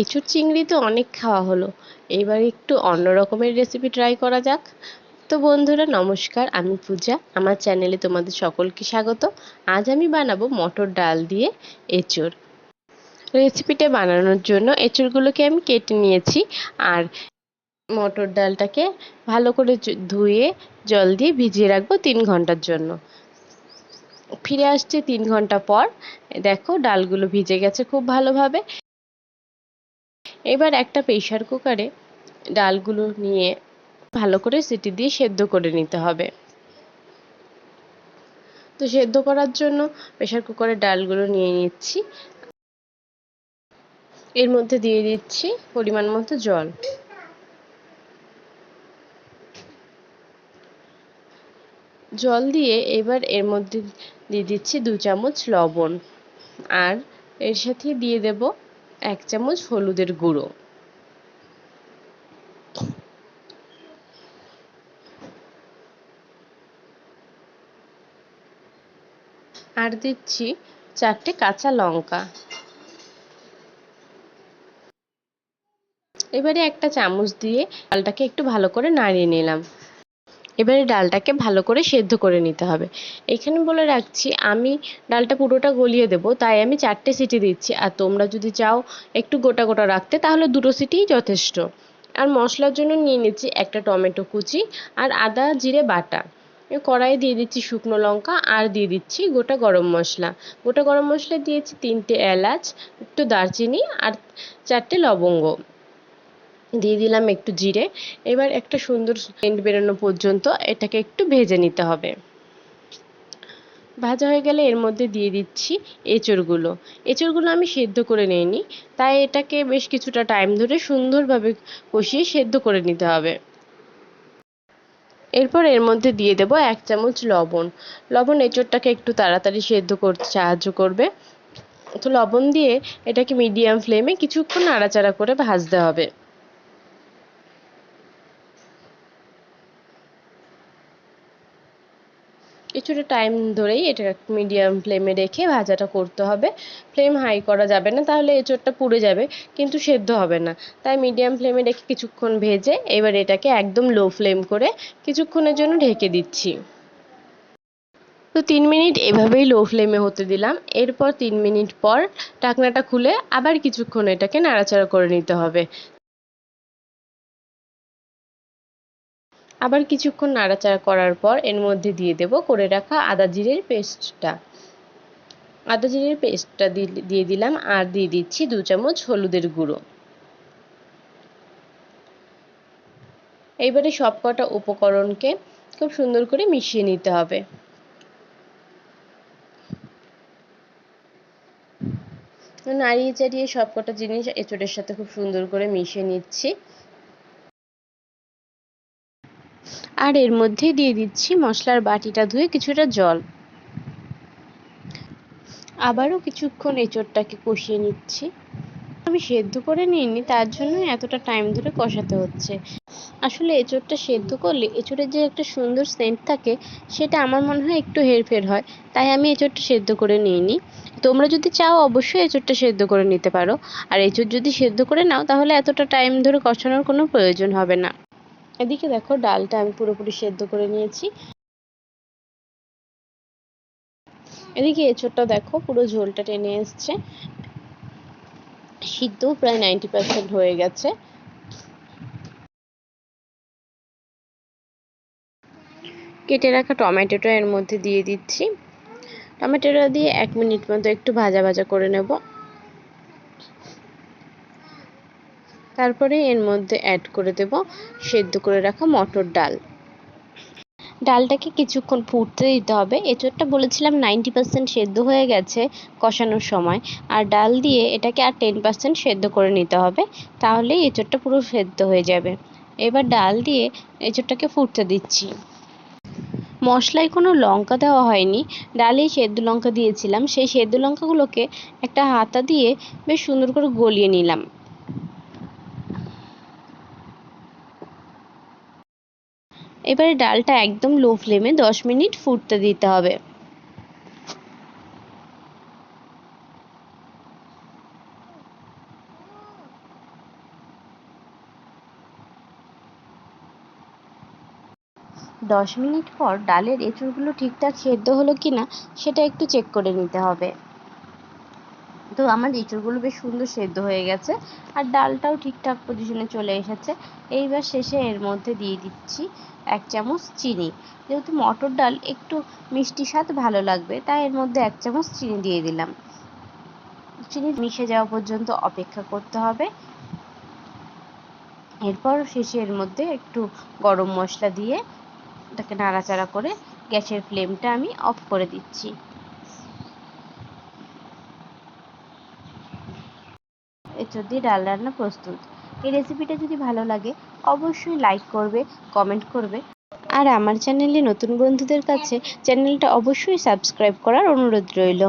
এঁচোড় চিংড়ি তো অনেক খাওয়া হলো। এবার একটু অন্য রকমের রেসিপি ট্রাই করা যাক। তো বন্ধুরা, নমস্কার, আমি পূজা। আমার চ্যানেলে তোমাদের সকলকে স্বাগত। আজ আমি বানাবো মটর ডাল দিয়ে এঁচোড় রেসিপিটা বানানোর জন্য এঁচোড়গুলোকে আমি কেটে নিয়েছি আর মটর ডালটাকে ভালো করে ধুয়ে, জল দিয়ে ভিজিয়ে রাখব তিন ঘণ্টার জন্য। ফিরে আসছে তিন ঘণ্টা পর। দেখো, ডালগুলো ভিজে গেছে খুব ভালোভাবে। এবার একটা প্রেশার কুকারে ডালগুলো নিয়ে ভালো করে সিটি দিয়ে সেদ্ধ করে নিতে হবে। তো সেদ্ধ করার জন্য প্রেশার কুকারে ডালগুলো নিয়ে নিচ্ছি। এর মধ্যে দিয়ে দিচ্ছি পরিমাণ মতো জল। জল দিয়ে এবার এর মধ্যে দিয়ে দিচ্ছি দু চামচ লবণ। আর এর সাথে দিয়ে দেব এক চামচ হলুদের গুঁড়ো। আর দিচ্ছি চারটে কাঁচা লঙ্কা। এবারে একটা চামচ দিয়ে ডালটাকে একটু ভালো করে নাড়িয়ে নিলাম। এবারে ডালটাকে ভালো করে সেদ্ধ করে নিতে হবে। এখানে বলে রাখছি, আমি ডালটা পুরোটা গলিয়ে দেবো, তাই আমি চারটে সিটি দিচ্ছি। আর তোমরা যদি চাও একটু গোটা গোটা রাখতে, তাহলে দুটো সিটিই যথেষ্ট। আর মশলার জন্য নিয়ে নিচ্ছি একটা টমেটো কুচি আর আদা, জিরে, বাটা। কড়াইয়ে দিয়ে দিচ্ছি শুকনো লঙ্কা আর দিয়ে দিচ্ছি গোটা গরম মশলা। গোটা গরম মশলা দিয়েছি তিনটে এলাচ, একটু দারচিনি আর চারটে লবঙ্গ। দিয়ে দিলাম একটু জিরে। এবার একটা সুন্দর সেন্ট বেরোনো পর্যন্ত এটাকে একটু ভেজে নিতে হবে। ভাজা হয়ে গেলে এর মধ্যে দিয়ে দিচ্ছি এঁচড়গুলো। এঁচড়গুলো আমি সেদ্ধ করে নিইনি, তাই এটাকে বেশ কিছুটা টাইম ধরে সুন্দরভাবে কষিয়ে সেদ্ধ করে নিতে হবে। এরপর এর মধ্যে দিয়ে দেব এক চামচ লবণ। লবণ এঁচড়টাকে একটু তাড়াতাড়ি সেদ্ধ করতে সাহায্য করবে। তো লবণ দিয়ে এটাকে মিডিয়াম ফ্লেমে কিছুক্ষণ নাড়াচাড়া করে ভাজতে হবে। কিছুটা টাইম ধরেই এটা মিডিয়াম ফ্লেমে রেখে ভাজাটা করতে হবে। ফ্লেম হাই করা যাবে না, তাহলে এঁচোড়টা পুড়ে যাবে, কিন্তু সেদ্ধ হবে না। তাই মিডিয়াম ফ্লেমে রেখে কিছুক্ষণ ভেজে এবার এটাকে একদম লো ফ্লেম করে কিছুক্ষণের জন্য ঢেকে দিচ্ছি। তো তিন মিনিট এভাবেই লো ফ্লেমে হতে দিলাম। এরপর তিন মিনিট পর ঢাকনাটা খুলে আবার কিছুক্ষণ এটাকে নাড়াচাড়া করে নিতে হবে। আবার কিছুক্ষণ নাড়াচাড়া করার পর এর মধ্যে দিয়ে দেব করে রাখা আদা জিরের পেস্টটা। আদা জিরের পেস্টটা দিয়ে দিলাম আর দিয়ে দিচ্ছি দু চামচ হলুদের গুঁড়ো। এইবারে সবকটা উপকরণকে খুব সুন্দর করে মিশিয়ে নিতে হবে। নাড়িয়ে চাড়িয়ে সবকটা জিনিস এঁচড়ের সাথে খুব সুন্দর করে মিশিয়ে নিচ্ছি। আর এর মধ্যে দিয়ে দিচ্ছি মশলার বাটিটা ধুয়ে কিছুটা জল। আবারও কিছুক্ষণ এঁচোড়টাকে কষিয়ে নিচ্ছি। আমি সেদ্ধ করে নিইনি, তার জন্য এতটা টাইম ধরে কষাতে হচ্ছে। আসলে এঁচোড়টা সেদ্ধ করলে এঁচোড়ের যে একটা সুন্দর সেন্ট থাকে, সেটা আমার মনে হয় একটু হেরফের হয়। তাই আমি এঁচোড়টা সেদ্ধ করে নিইনি। তোমরা যদি চাও অবশ্যই এঁচোড়টা সেদ্ধ করে নিতে পারো। আর এঁচোড় যদি সেদ্ধ করে নাও, তাহলে এতটা টাইম ধরে কষানোর কোনো প্রয়োজন হবে না। এদিকে দেখো ডালটা আমি পুরোপুরি সেদ্ধ করে নিয়েছি। এদিকে এঁচোড়টা দেখো পুরো ঝোলটা টেনে এসছে। সিদ্ধ প্রায় নাইনটি পার্সেন্ট হয়ে গেছে। কেটে রাখা টমেটোটা এর মধ্যে দিয়ে দিচ্ছি। টমেটোটা দিয়ে এক মিনিট মতো একটু ভাজা ভাজা করে নেব। তারপরে এর মধ্যে অ্যাড করে দেব সেদ্ধ করে রাখা মটর ডাল। ডালটাকে কিছুক্ষণ ফুটতে দিতে হবে। এঁচোড়টা বলেছিলাম নাইনটি পার্সেন্ট সেদ্ধ হয়ে গেছে কষানোর সময়। আর ডাল দিয়ে এটাকে আর টেন পার্সেন্ট সেদ্ধ করে নিতে হবে। তাহলেই এঁচোড়টা পুরো সেদ্ধ হয়ে যাবে। এবার ডাল দিয়ে এঁচোড়টাকে ফুটতে দিচ্ছি। মশলায় কোনো লঙ্কা দেওয়া হয়নি। ডালেই সেদ্ধ লঙ্কা দিয়েছিলাম। সেই সেদ্ধ লঙ্কাগুলোকে একটা হাতা দিয়ে বেশ সুন্দর করে গলিয়ে নিলাম। এবারে ডালটা একদম লো ফ্লেমে দশ মিনিট ফুটতে দিতে হবে। দশ মিনিট পর ডালের এঁচুড়গুলো ঠিকঠাক সেদ্ধ হলো কি না সেটা একটু চেক করে নিতে হবে। তো আমার এঁচড়গুলো বেশ সুন্দর সেদ্ধ হয়ে গেছে আর ডালটাও ঠিকঠাক পজিশনে চলে এসেছে। এইবার শেষে এর মধ্যে দিয়ে দিচ্ছি এক চামচ চিনি। যেহেতু মটর ডাল একটু মিষ্টি স্বাদ ভালো লাগবে, তাই এর মধ্যে এক চামচ চিনি দিয়ে দিলাম। চিনি মিশে যাওয়া পর্যন্ত অপেক্ষা করতে হবে। এরপর শেষে এর মধ্যে একটু গরম মশলা দিয়ে এটাকে নাড়াচাড়া করে গ্যাসের ফ্লেমটা আমি অফ করে দিচ্ছি। এঁচড় দিয়ে ডাল রান্না প্রস্তুত। এই রেসিপিটা যদি ভালো লাগে, অবশ্যই লাইক করবে কমেন্ট করবে। আর আমার চ্যানেলে নতুন বন্ধুদের কাছে চ্যানেলটা অবশ্যই সাবস্ক্রাইব করার অনুরোধ রইল।